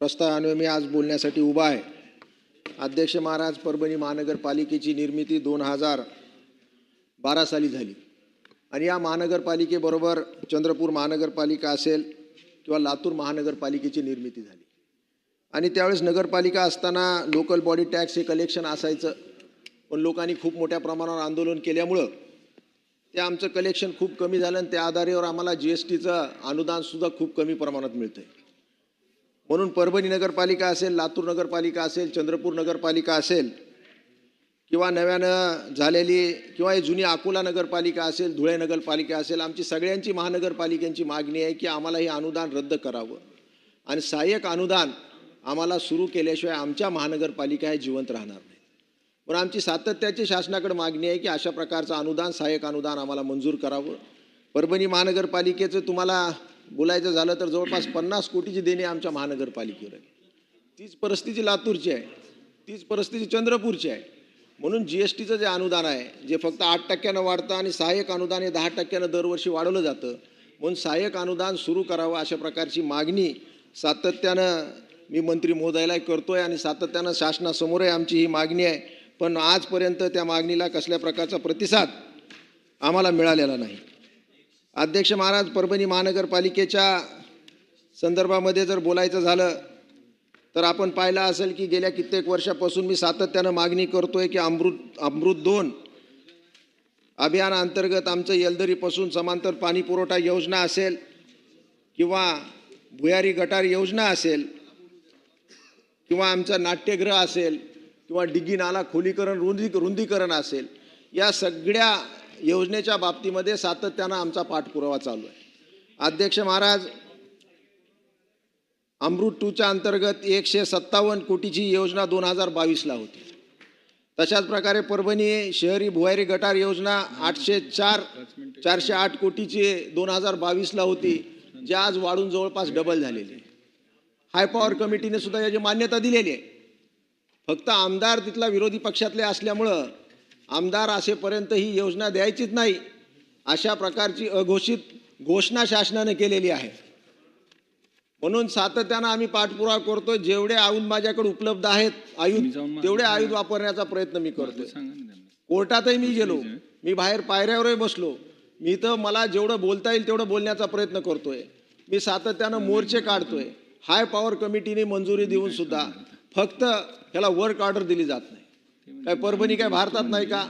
प्रस्तावाने मी आज बोलण्यासाठी उभा आहे. अध्यक्ष महाराज परभणी महानगरपालिकेची निर्मिती दोन हजार बारा साली झाली. आणि या महानगरपालिकेबरोबर चंद्रपूर महानगरपालिका असेल किंवा लातूर महानगरपालिकेची निर्मिती झाली. आणि त्यावेळेस नगरपालिका असताना लोकल बॉडी टॅक्स हे कलेक्शन असायचं. पण लोकांनी खूप मोठ्या प्रमाणावर आंदोलन केल्यामुळं ते आमचं कलेक्शन खूप कमी झालं आणि त्या आधारेवर आम्हाला जी एस टीचं अनुदानसुद्धा खूप कमी प्रमाणात मिळतं आहे म्हणून परभणी नगरपालिका असेल लातूर नगरपालिका असेल चंद्रपूर नगरपालिका असेल किंवा नव्यानं झालेली किंवा ही जुनी अकोला नगरपालिका असेल धुळे नगरपालिका असेल आमची सगळ्यांची महानगरपालिकांची मागणी आहे की आम्हाला हे अनुदान रद्द करावं. आणि सहाय्यक अनुदान आम्हाला सुरू केल्याशिवाय आमच्या महानगरपालिका हे जिवंत राहणार नाही पण आमची सातत्याची शासनाकडे मागणी आहे की अशा प्रकारचं अनुदान सहाय्यक अनुदान आम्हाला मंजूर करावं. परभणी महानगरपालिकेचं तुम्हाला बोलायचं झालं तर जवळपास पन्नास कोटीची देणी आमच्या महानगरपालिकेवर आहे. तीच परिस्थिती लातूरची आहे. तीच परिस्थिती चंद्रपूरची आहे. म्हणून जी एस टीचं जे अनुदान आहे जे फक्त आठ टक्क्यानं वाढतं आणि सहाय्यक अनुदान हे दहा टक्क्यानं दरवर्षी वाढवलं जातं म्हणून सहाय्यक अनुदान सुरू करावं अशा प्रकारची मागणी सातत्यानं मी मंत्री महोदयाला आहे आणि सातत्यानं शासनासमोरही आमची ही मागणी आहे. पण आजपर्यंत त्या मागणीला कसल्या प्रकारचा प्रतिसाद आम्हाला मिळालेला नाही. अध्यक्ष महाराज परभणी महानगरपालिकेच्या संदर्भामध्ये जर बोलायचं झालं तर आपण पाहिलं असेल की गेल्या कित्येक वर्षापासून मी सातत्यानं मागणी करतोय की अमृत अमृत दोन अभियानाअंतर्गत आमचं येलदरीपासून समांतर पाणी पुरवठा योजना असेल किंवा भुयारी गटार योजना असेल किंवा आमचं नाट्यगृह असेल किंवा डिगी नाला खोलीकरण रुंदी रुंदीकरण असेल या सगळ्या योजनेच्या बाबतीमध्ये सातत्यानं आमचा पाठपुरावा चालू आहे. अध्यक्ष महाराज अमृत टूच्या अंतर्गत एकशे सत्तावन्न कोटीची योजना दोन हजार बावीसला होती. तशाच प्रकारे परभणी शहरी भुवारी गटार योजना आठशे चार चारशे आठ कोटीची दोन हजार बावीसला होती जी आज वाढून जवळपास डबल झालेली आहे. हाय पॉवर कमिटीने सुद्धा याची मान्यता दिलेली आहे. फक्त आमदार तिथला विरोधी पक्षातले असल्यामुळं आमदार असेपर्यंत ही योजना द्यायचीच नाही अशा प्रकारची अघोषित घोषणा शासनाने केलेली आहे. म्हणून सातत्यानं आम्ही पाठपुरावा करतोय. जेवढे आयुध माझ्याकडे उपलब्ध आहेत आयुध तेवढे आयुध वापरण्याचा प्रयत्न मी करतोय. कोर्टातही मी गेलो. मी बाहेर पायऱ्यावरही बसलो. मी तर मला जेवढं बोलता येईल तेवढं बोलण्याचा प्रयत्न करतोय. मी सातत्यानं मोर्चे काढतोय. हाय पॉवर कमिटीने मंजुरी देऊन सुद्धा फक्त ह्याला वर्क ऑर्डर दिली जात नाही. काय परभणी काय भारतात नाही का?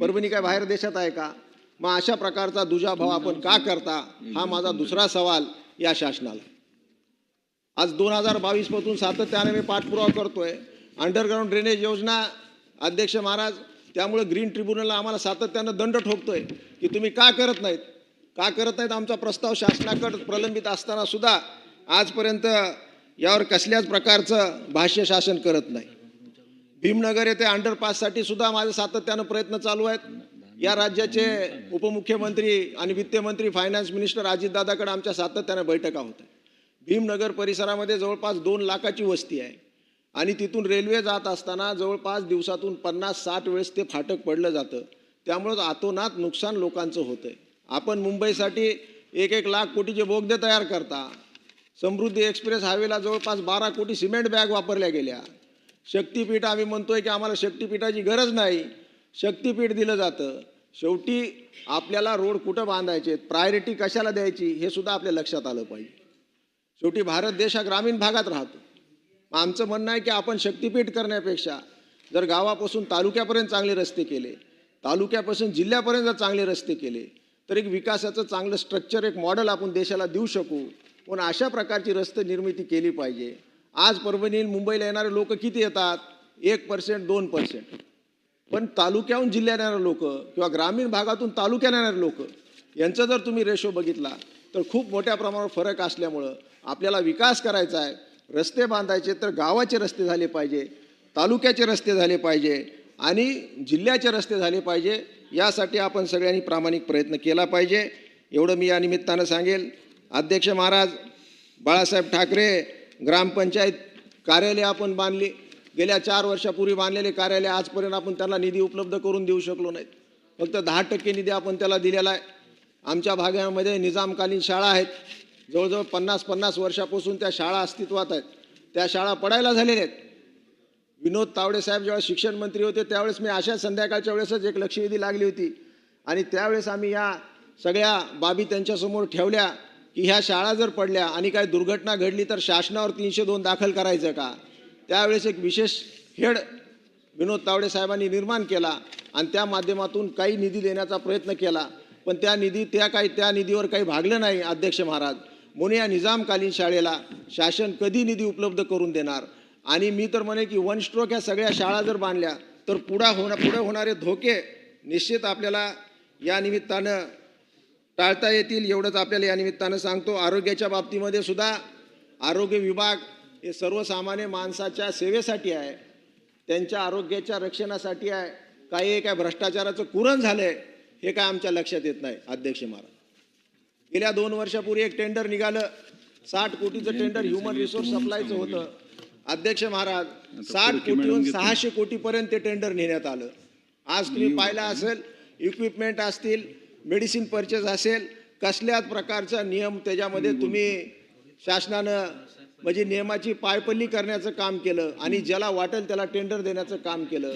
परभणी काय बाहेर देशात आहे का? मग अशा प्रकारचा दुजाभाव आपण का करता? हा माझा दुसरा सवाल या शासनाला. आज दोन हजार बावीसपासून सातत्याने मी पाठपुरावा करतोय. अंडरग्राऊंड ड्रेनेज योजना अध्यक्ष महाराज त्यामुळे ग्रीन ट्रिब्युनलला आम्हाला सातत्यानं दंड ठोकतोय की तुम्ही का करत नाहीत? का करत नाहीत? आमचा प्रस्ताव शासनाकडे प्रलंबित असताना सुद्धा आजपर्यंत यावर कसल्याच प्रकारचं भाष्य शासन करत नाही. भीमनगर येथे अंडरपाससाठी सुद्धा माझे सातत्यानं प्रयत्न चालू आहेत. या राज्याचे उपमुख्यमंत्री आणि वित्तमंत्री फायनान्स मिनिस्टर अजितदादाकडे आमच्या सातत्यानं बैठका होत आहेत. भीमनगर परिसरामध्ये जवळपास दोन लाखाची वस्ती आहे. आणि तिथून रेल्वे जात असताना जवळपास दिवसातून पन्नास साठ वेळेस ते फाटक पडलं जातं. त्यामुळं आतोनात नुकसान लोकांचं होतं आहे आपण मुंबईसाठी एक एक लाख कोटीचे बोगदे तयार करता. समृद्धी एक्सप्रेस हायवेला जवळपास बारा कोटी सिमेंट बॅग वापरल्या गेल्या. शक्तीपीठ आम्ही म्हणतोय की आम्हाला शक्तीपीठाची गरज नाही. शक्तीपीठ दिलं जातं. शेवटी आपल्याला रोड कुठं बांधायचे प्रायोरिटी कशाला द्यायची हे सुद्धा आपल्या लक्षात आलं पाहिजे. शेवटी भारत देश हा ग्रामीण भागात राहतो. आमचं म्हणणं आहे की आपण शक्तीपीठ करण्यापेक्षा जर गावापासून तालुक्यापर्यंत चांगले रस्ते केले तालुक्यापासून जिल्ह्यापर्यंत जर चांगले रस्ते केले तर एक विकासाचं चांगलं स्ट्रक्चर एक मॉडेल आपण देशाला देऊ शकू. पण अशा प्रकारची रस्ते निर्मिती केली पाहिजे. आज परभणी मुंबईला येणारे लोक किती येतात? एक पर्सेंट दोन पर्सेंट पण तालुक्याहून जिल्ह्यात येणारे लोक किंवा ग्रामीण भागातून तालुक्यात येणारे लोक यांचा जर तुम्ही रेशो बघितला तर खूप मोठ्या प्रमाणावर फरक असल्यामुळं आपल्याला विकास करायचा आहे. रस्ते बांधायचे तर गावाचे रस्ते झाले पाहिजे तालुक्याचे रस्ते झाले पाहिजे आणि जिल्ह्याचे रस्ते झाले पाहिजे. यासाठी आपण सगळ्यांनी प्रामाणिक प्रयत्न केला पाहिजे. एवढं मी या निमित्तानं सांगेल. अध्यक्ष महाराज बाळासाहेब ठाकरे ग्रामपंचायत कार्यालय आपण बांधली गेल्या चार वर्षापूर्वी बांधलेले कार्यालय आजपर्यंत आपण त्यांना निधी उपलब्ध करून देऊ शकलो नाहीत. फक्त दहा टक्के निधी आपण त्याला दिलेला आहे. आमच्या भागामध्ये निजामकालीन शाळा आहेत. जवळजवळ पन्नास पन्नास वर्षापासून त्या शाळा अस्तित्वात आहेत. त्या शाळा पडायला झालेल्या आहेत. विनोद तावडे साहेब जेव्हा शिक्षण मंत्री होते त्यावेळेस मी अशा संध्याकाळच्या वेळेसच एक लक्षवेधी लागली होती. आणि त्यावेळेस आम्ही या सगळ्या बाबी त्यांच्यासमोर ठेवल्या. की ह्या शाळा जर पडल्या आणि काय दुर्घटना घडली तर शासनावर तीनशे दोन दाखल करायचं का? त्यावेळेस एक विशेष हेड विनोद तावडे साहेबांनी निर्माण केला आणि त्या माध्यमातून काही निधी देण्याचा प्रयत्न केला. पण त्या निधी त्या काही त्या निधीवर काही भागलं नाही अध्यक्ष महाराज. म्हणून या निजामकालीन शाळेला शासन कधी निधी उपलब्ध करून देणार? आणि मी तर म्हणे की वन स्ट्रोक ह्या सगळ्या शाळा जर बांधल्या तर पुढा होणं पुढे होणारे धोके निश्चित आपल्याला या निमित्तानं टाळता येतील एवढंच आपल्याला या निमित्तानं सांगतो. आरोग्याच्या बाबतीमध्ये सुद्धा आरोग्य विभाग हे सर्वसामान्य माणसाच्या सेवेसाठी आहे. त्यांच्या आरोग्याच्या रक्षणासाठी आहे. काही काय भ्रष्टाचाराचं कुरण झालंय हे काय आमच्या लक्षात येत नाही अध्यक्ष महाराज. गेल्या दोन वर्षापूर्वी एक टेंडर निघालं. साठ कोटीचं टेंडर ह्युमन रिसोर्स सप्लायचं होतं. अध्यक्ष महाराज साठ कोटीहून सहाशे कोटीपर्यंत ते टेंडर नेण्यात आलं. आज तुम्ही पाहिलं असेल इक्विपमेंट असतील मेडिसिन परचेस असेल कसल्याच प्रकारचा नियम त्याच्यामध्ये तुम्ही शासनानं म्हणजे नियमाची पायपल्ली करण्याचं काम केलं आणि ज्याला वाटेल त्याला टेंडर देण्याचं काम केलं.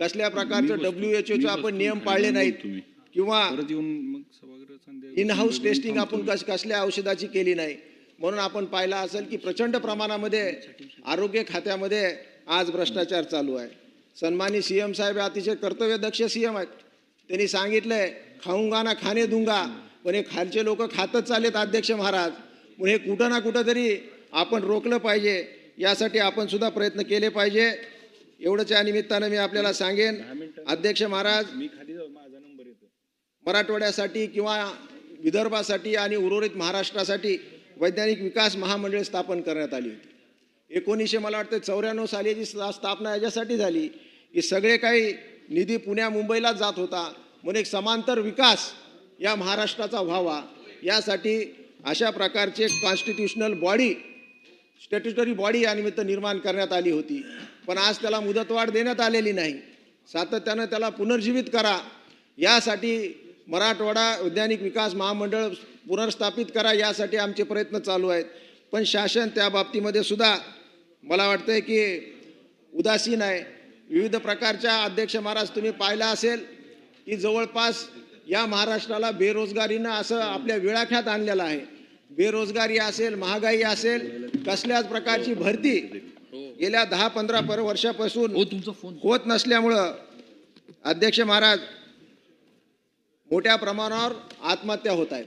कसल्या प्रकारचं डब्ल्यू एच ओचे आपण नियम पाळले नाहीत. किंवा इन हाऊस टेस्टिंग आपण कस कसल्या औषधाची केली नाही. म्हणून आपण पाहिलं असेल की प्रचंड प्रमाणामध्ये आरोग्य खात्यामध्ये आज भ्रष्टाचार चालू आहे. सन्मानी सी एम साहेब अतिशय कर्तव्यदक्ष सी एम आहेत. त्यांनी सांगितलंय खाऊंगा ना खाणे दूंगा. पण हे खालचे लोक खातच चालेत अध्यक्ष महाराज. म्हणून हे कुठं ना कुठं तरी आपण रोखलं पाहिजे. यासाठी आपण सुद्धा प्रयत्न केले पाहिजे. एवढंच या निमित्तानं मी आपल्याला सांगेन. अध्यक्ष महाराज मी खाली माझा नंबर येतो मराठवाड्यासाठी किंवा विदर्भासाठी आणि उर्वरित महाराष्ट्रासाठी वैज्ञानिक विकास महामंडळ स्थापन करण्यात आली होती. एकोणीसशे मला वाटतं चौऱ्याण्णव साली स्था- स्थापना याच्यासाठी झाली की सगळे काही निधी पुण्या मुंबईलाच जात होता. म्हणून एक समांतर विकास या महाराष्ट्राचा व्हावा. यासाठी अशा प्रकारचे कॉन्स्टिट्युशनल बॉडी स्टॅट्युटरी बॉडी यानिमित्त निर्माण करण्यात आली होती. पण आज त्याला मुदतवाढ देण्यात आलेली नाही. सातत्यानं त्याला पुनर्जीवित करा. यासाठी मराठवाडा वैज्ञानिक विकास महामंडळ पुनर्स्थापित करा यासाठी आमचे प्रयत्न चालू आहेत. पण शासन त्या बाबतीमध्ये सुद्धा मला वाटतं की उदासीन आहे. विविध प्रकारच्या अध्यक्ष महाराज तुम्ही पाहिला असेल की जवळपास या महाराष्ट्राला बेरोजगारीनं असं आपल्या विळाख्यात आणलेलं आहे. बेरोजगारी असेल महागाई असेल कसल्याच प्रकारची भरती गेल्या दहा पंधरा पर वर्षापासून हो होत नसल्यामुळं अध्यक्ष महाराज मोठ्या प्रमाणावर आत्महत्या होत आहेत.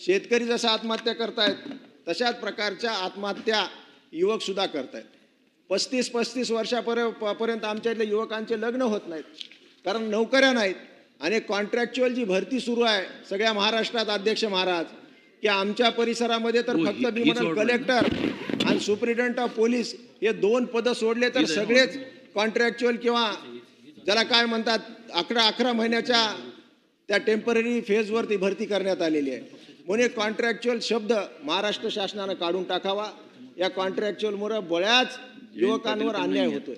शेतकरी जसं आत्महत्या करतायत तशाच प्रकारच्या आत्महत्या युवक सुद्धा करतायत. पस्तीस पस्तीस वर्षापर्यंत पर्यंत आमच्या इथल्या युवकांचे लग्न होत नाहीत. कारण नोकऱ्या नाहीत. आणि कॉन्ट्रॅक्च्युअल जी भरती सुरू आहे सगळ्या महाराष्ट्रात अध्यक्ष महाराज की आमच्या परिसरामध्ये तर हो, फक्त मी हीच म्हणेल order आहे ना? कलेक्टर आणि सुप्रिटेंडंट ऑफ पोलीस हे दोन पदं सोडले तर सगळेच कॉन्ट्रॅक्च्युअल किंवा ज्याला काय म्हणतात अकरा अकरा महिन्याच्या त्या टेंपररी फेजवरती भरती करण्यात आलेली आहे. म्हणून कॉन्ट्रॅक्च्युअल शब्द महाराष्ट्र शासनानं काढून टाकावा. या कॉन्ट्रॅक्च्युअलमुळे बऱ्याच युवकांवर अन्याय होतोय.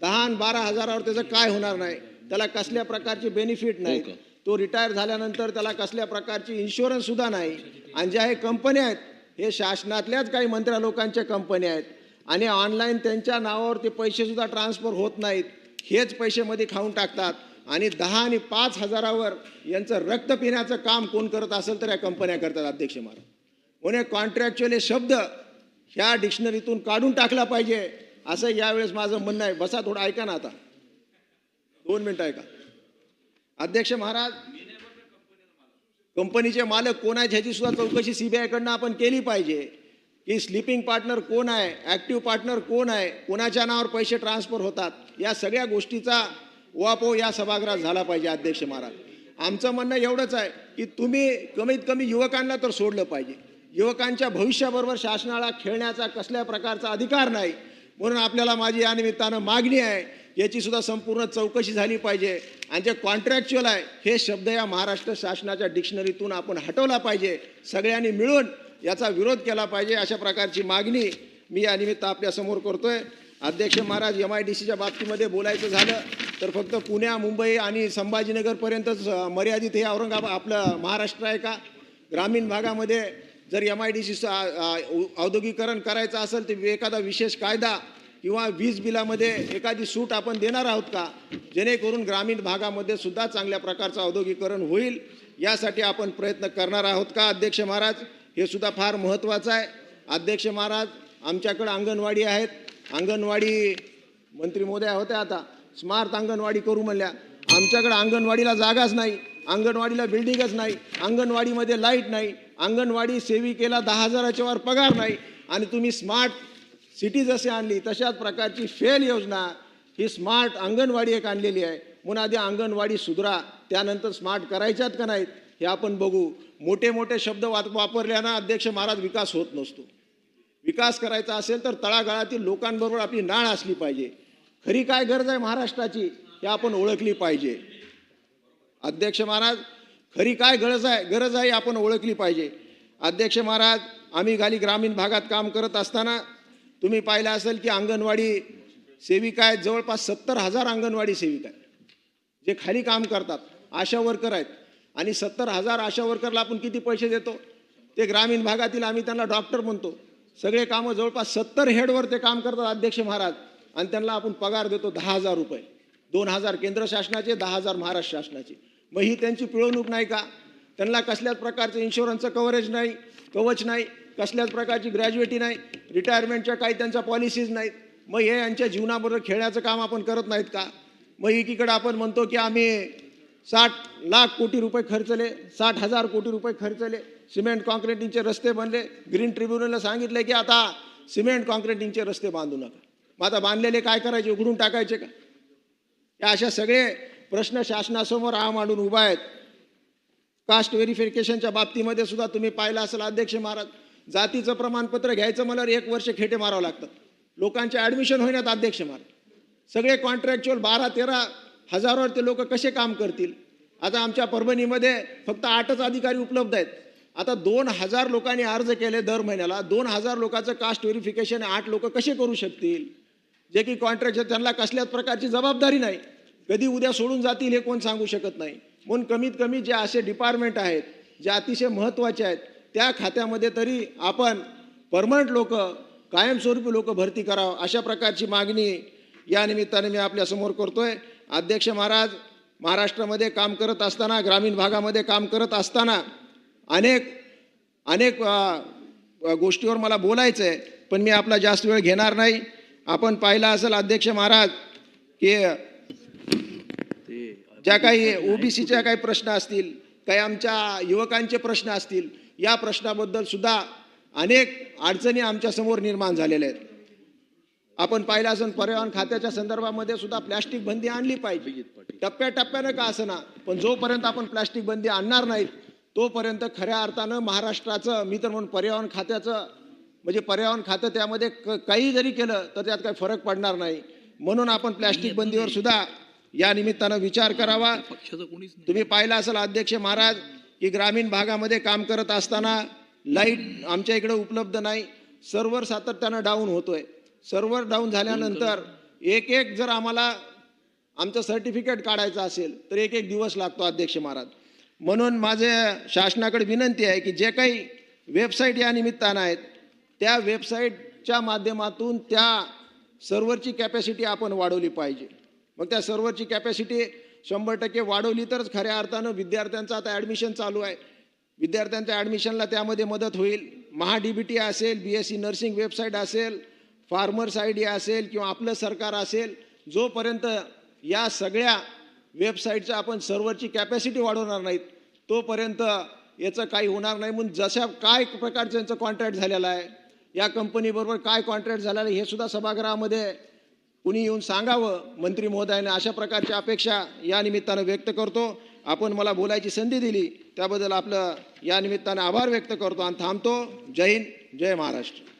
दहा आणि बारा हजारावर त्याचं काय होणार नाही? त्याला कसल्या प्रकारचे बेनिफिट नाही. का? तो रिटायर झाल्यानंतर त्याला कसल्या प्रकारची इन्शुरन्स सुद्धा नाही. आणि ज्या हे कंपन्या आहेत हे शासनातल्याच काही मंत्र्या लोकांच्या कंपन्या आहेत. आणि ऑनलाईन त्यांच्या नावावर ते पैसे सुद्धा ट्रान्सफर होत नाहीत. हेच पैसे मध्ये खाऊन टाकतात. आणि दहा आणि पाच हजारावर यांचं रक्त पिण्याचं काम कोण करत असेल तर या कंपन्या करतात अध्यक्ष महाराज. म्हणून कॉन्ट्रॅक्च्युअल हे शब्द ह्या डिक्शनरीतून काढून टाकला पाहिजे. असं यावेळेस माझं म्हणणं आहे. बसा थोडं ऐका ना आता. दोन मिनिटं ऐका. अध्यक्ष महाराज कंपनीचे मालक कोण आहेत ह्याची सुद्धा चौकशी सीबीआयकडनं आपण केली पाहिजे. की स्लिपिंग पार्टनर कोण आहे ॲक्टिव्ह पार्टनर कोण आहे कोणाच्या नावावर पैसे ट्रान्सफर होतात या सगळ्या गोष्टीचा वापो या सभागृहात झाला पाहिजे अध्यक्ष महाराज. आमचं म्हणणं एवढंच आहे की तुम्ही कमीत कमी युवकांना तर सोडलं पाहिजे. युवकांच्या भविष्याबरोबर शासनाला खेळण्याचा कसल्या प्रकारचा अधिकार नाही म्हणून आपल्याला माझी या निमित्तानं मागणी आहे याचीसुद्धा संपूर्ण चौकशी झाली पाहिजे. आणि जे कॉन्ट्रॅक्च्युअल आहे हे शब्द या महाराष्ट्र शासनाच्या डिक्शनरीतून आपण हटवला पाहिजे. सगळ्यांनी मिळून याचा विरोध केला पाहिजे अशा प्रकारची मागणी मी या निमित्त आपल्यासमोर करतोय. अध्यक्ष महाराज एम आय डी सीच्या बाबतीमध्ये बोलायचं झालं तर फक्त पुण्या मुंबई आणि संभाजीनगरपर्यंतच मर्यादित हे औरंगाबाद आपलं महाराष्ट्र आहे का? ग्रामीण भागामध्ये जर एम आय डी सीचं औद्योगिकरण करायचं असेल तर एखादा विशेष कायदा किंवा वीज बिलामध्ये एखादी सूट आपण देणार आहोत का? जेणेकरून ग्रामीण भागामध्ये सुद्धा चांगल्या प्रकारचं औद्योगिकरण होईल. यासाठी आपण प्रयत्न करणार आहोत का अध्यक्ष महाराज? हे सुद्धा फार महत्त्वाचं आहे. अध्यक्ष महाराज आमच्याकडं अंगणवाडी आहेत. अंगणवाडी मंत्री मोदया होत्या आता. स्मार्ट अंगणवाडी करू म्हणल्या. आमच्याकडं अंगणवाडीला जागाच नाही अंगणवाडीला बिल्डिंगच नाही अंगणवाडीमध्ये लाइट नाही अंगणवाडी सेविकेला दहा हजाराच्या वर पगार नाही आणि तुम्ही स्मार्ट सिटी जशी आणली तशाच प्रकारची फेल योजना ही स्मार्ट अंगणवाडी एक आणलेली आहे. म्हणून आधी अंगणवाडी सुधरा त्यानंतर स्मार्ट करायच्यात का नाहीत हे आपण बघू. मोठे मोठे शब्द वाप वापरल्यानं अध्यक्ष महाराज विकास होत नसतो. विकास करायचा असेल तर तळागाळातील लोकांबरोबर आपली नाळ असली पाहिजे. खरी काय गरज आहे महाराष्ट्राची हे आपण ओळखली पाहिजे. अध्यक्ष महाराज खरी काय गरज आहे गरज आहे आपण ओळखली पाहिजे. अध्यक्ष महाराज आम्ही खाली ग्रामीण भागात काम करत असताना तुम्ही पाहिलं असेल की अंगणवाडी सेविका आहेत जवळपास सत्तर हजार अंगणवाडी सेविका आहेत जे खाली काम करतात आशा वर्कर आहेत. आणि सत्तर हजार आशा वर्करला आपण किती पैसे देतो? ते ग्रामीण भागातील आम्ही त्यांना डॉक्टर म्हणतो. सगळे कामं जवळपास सत्तर हेडवर ते काम करतात अध्यक्ष महाराज. आणि त्यांना आपण पगार देतो दहा हजार रुपये. दोन हजार केंद्र शासनाचे दहा हजार महाराष्ट्र शासनाचे. मग ही त्यांची पिळवणूक नाही का? त्यांना कसल्याच प्रकारचं इन्शुरन्सचं कव्हरेज नाही कवच नाही. कसल्याच प्रकारची ग्रॅज्युएटी नाही रिटायरमेंटच्या काही त्यांच्या पॉलिसीज नाहीत. मग हे यांच्या जीवनाबरोबर खेळण्याचं काम आपण करत नाहीत का? मग एकीकडे आपण म्हणतो की आम्ही साठ लाख कोटी रुपये खर्चले साठ हजार कोटी रुपये खर्चले सिमेंट कॉन्क्रिटिंगचे रस्ते बनले. ग्रीन ट्रिब्युनलला सांगितले की आता सिमेंट कॉन्क्रिटिंगचे रस्ते बांधू नका. मग आता बांधलेले काय करायचे उघडून टाकायचे का? या अशा सगळे प्रश्न शासनासमोर आ मांडून उभा आहेत. कास्ट व्हेरिफिकेशनच्या बाबतीमध्ये सुद्धा तुम्ही पाहिलं असेल अध्यक्ष महाराज जातीचं प्रमाणपत्र घ्यायचं म्हणल्यावर एक वर्ष खेटे मारावं लागतात. लोकांचे ॲडमिशन होईनात अध्यक्ष मार. सगळे कॉन्ट्रॅक्च्युअल बारा तेरा हजारावर ते लोक कसे काम करतील? आता आमच्या परभणीमध्ये फक्त आठच अधिकारी उपलब्ध आहेत. आता दोन हजार लोकांनी अर्ज केले दर महिन्याला. दोन हजार लोकांचं कास्ट व्हेरिफिकेशन आठ लोक कसे करू शकतील? जे की कॉन्ट्रॅक्टर त्यांना कसल्याच प्रकारची जबाबदारी नाही. कधी उद्या सोडून जातील हे कोण सांगू शकत नाही. म्हणून कमीत कमी जे असे डिपार्टमेंट आहेत जे अतिशय महत्त्वाचे आहेत त्या खात्यामध्ये तरी आपण परमनंट लोक कायमस्वरूपी लोक भरती करावं अशा प्रकारची मागणी या निमित्ताने मी आपल्यासमोर करतो आहे अध्यक्ष महाराज महाराष्ट्रामध्ये काम करत असताना ग्रामीण भागामध्ये काम करत असताना अनेक अनेक गोष्टीवर मला बोलायचं आहे पण मी आपला जास्त वेळ घेणार नाही. आपण पाहिलं असेल अध्यक्ष महाराज की ज्या काही ओबीसीच्या काही प्रश्न असतील काही आमच्या युवकांचे प्रश्न असतील या प्रश्नाबद्दल सुद्धा अनेक अडचणी आमच्यासमोर निर्माण झालेल्या आहेत. आपण पाहिलं असेल पर्यावरण खात्याच्या संदर्भामध्ये सुद्धा प्लॅस्टिक बंदी आणली पाहिजे. टप्प्याटप्प्यानं का असना पण जोपर्यंत आपण प्लॅस्टिक बंदी आणणार नाहीत तोपर्यंत खऱ्या अर्थानं महाराष्ट्राचं मी तर म्हणून पर्यावरण खात्याचं म्हणजे पर्यावरण खातं त्यामध्ये क काही जरी केलं तर त्यात काही फरक पडणार नाही. म्हणून आपण प्लॅस्टिक बंदीवर सुद्धा या निमित्तानं विचार करावा. तुम्ही पाहिलं असेल अध्यक्ष महाराज की ग्रामीण भागामध्ये काम करत असताना लाइट आमच्या इकडे उपलब्ध नाही. सर्व्हर सातत्यानं डाऊन होतो आहे सर्व्हर डाऊन झाल्यानंतर एक एक जर आम्हाला आमचं सर्टिफिकेट काढायचं असेल तर एक एक दिवस लागतो अध्यक्ष महाराज. म्हणून माझे शासनाकडे विनंती आहे की जे काही वेबसाईट या निमित्तानं आहेत त्या वेबसाईटच्या माध्यमातून त्या सर्व्हरची कॅपॅसिटी आपण वाढवली पाहिजे. मग त्या सर्व्हरची कॅपॅसिटी शंभर टक्के वाढवली तरच खऱ्या अर्थानं विद्यार्थ्यांचं आता ॲडमिशन चालू आहे. विद्यार्थ्यांच्या ॲडमिशनला त्यामध्ये मदत होईल. महा डी बी टी असेल B S C nursing website असेल फार्मर्स आय डी असेल किंवा आपलं सरकार असेल जोपर्यंत या सगळ्या वेबसाईटचं आपण सर्व्हरची कॅपॅसिटी वाढवणार नाहीत तोपर्यंत याचं काही होणार नाही. म्हणून जशा काय प्रकारचं यांचं कॉन्ट्रॅक्ट झालेलं आहे या कंपनीबरोबर काय कॉन्ट्रॅक्ट झालेलं आहे हे सुद्धा सभागृहामध्ये कुणी येऊन सांगावं? मंत्री महोदयाने अशा प्रकारची अपेक्षा या निमित्तानं व्यक्त करतो. आपण मला बोलायची संधी दिली. त्याबद्दल आपलं या निमित्तानं आभार व्यक्त करतो आणि थांबतो. जय हिंद जय महाराष्ट्र.